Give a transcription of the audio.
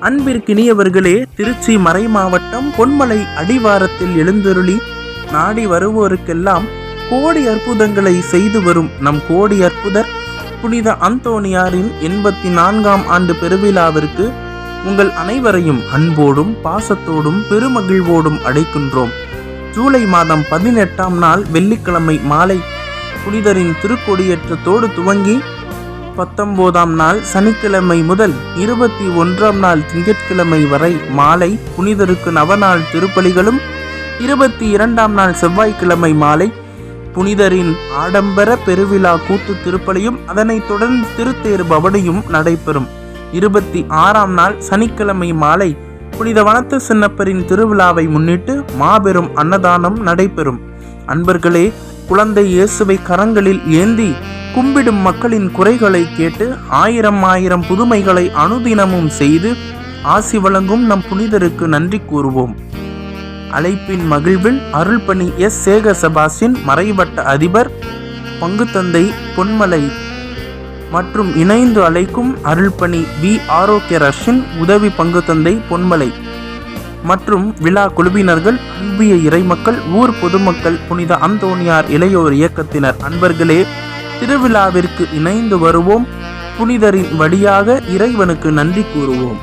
அன்பிற்கினியவர்களே திருச்சி மறை மாவட்டம் பொன்மலை அடிவாரத்தில் எழுந்தருளி நாடி வருவோருக்கெல்லாம் கோடி அற்புதங்களை செய்து வரும் நம் கோடி அற்புதர் புனித அந்தோணியாரின் எண்பத்தி நான்காம் ஆண்டு பெருவிழாவிற்கு உங்கள் அனைவரையும் அன்போடும் பாசத்தோடும் பெருமகிழ்வோடும் அடைக்கின்றோம் ஜூலை மாதம் பதினெட்டாம் நாள் வெள்ளிக்கிழமை மாலை புனிதரின் திருக்கொடியேற்றத்தோடு துவங்கி பத்தொன்பதாம் நாள் சனிக்கிழமை முதல் இருபத்தி ஒன்றாம் நாள் திங்கட்கிழமை வரை மாலை புனிதருக்கு நவநாள் திருப்பலிகளும் இருபத்தி இரண்டாம் நாள் செவ்வாய்க்கிழமை மாலை புனிதரின் ஆடம்பர பெருவிழா கூத்து திருப்பலியும் அதனைத் தொடர்ந்து திருத்தேர் பவனியும் நடைபெறும். இருபத்தி ஆறாம் நாள் சனிக்கிழமை மாலை புனித வனத்து சின்னப்பரின் திருவிழாவை முன்னிட்டு மாபெரும் அன்னதானம் நடைபெறும். அன்பர்களே குழந்தை இயேசுவை கரங்களில் ஏந்தி கும்பிடும் மக்களின் குறைகளை கேட்டு ஆயிரம் ஆயிரம் புதுமைகளை அனுதினமும் செய்து ஆசி வழங்கும் நம் புனிதருக்கு நன்றி கூறுவோம். அழைப்பின் மகிழ்வில் அருள்பணி எஸ். சேக செபாஸ்டின் மறைவட்ட அதிபர் பங்குத்தந்தை பொன்மலை மற்றும் இணைந்து அழைக்கும் அருள்பணி வி. ஆரோக்கிய ரஷின் உதவி பங்குத்தந்தை பொன்மலை மற்றும் விழா குழுவினர்கள் அன்பிய இறைமக்கள் ஊர் பொதுமக்கள் புனித அந்தோனியார் இளையோர் இயக்கத்தினர். அன்பர்களே திருவிழாவிற்கு இணைந்து வருவோம். புனிதரின் வழியாக இறைவனுக்கு நன்றி கூறுவோம்.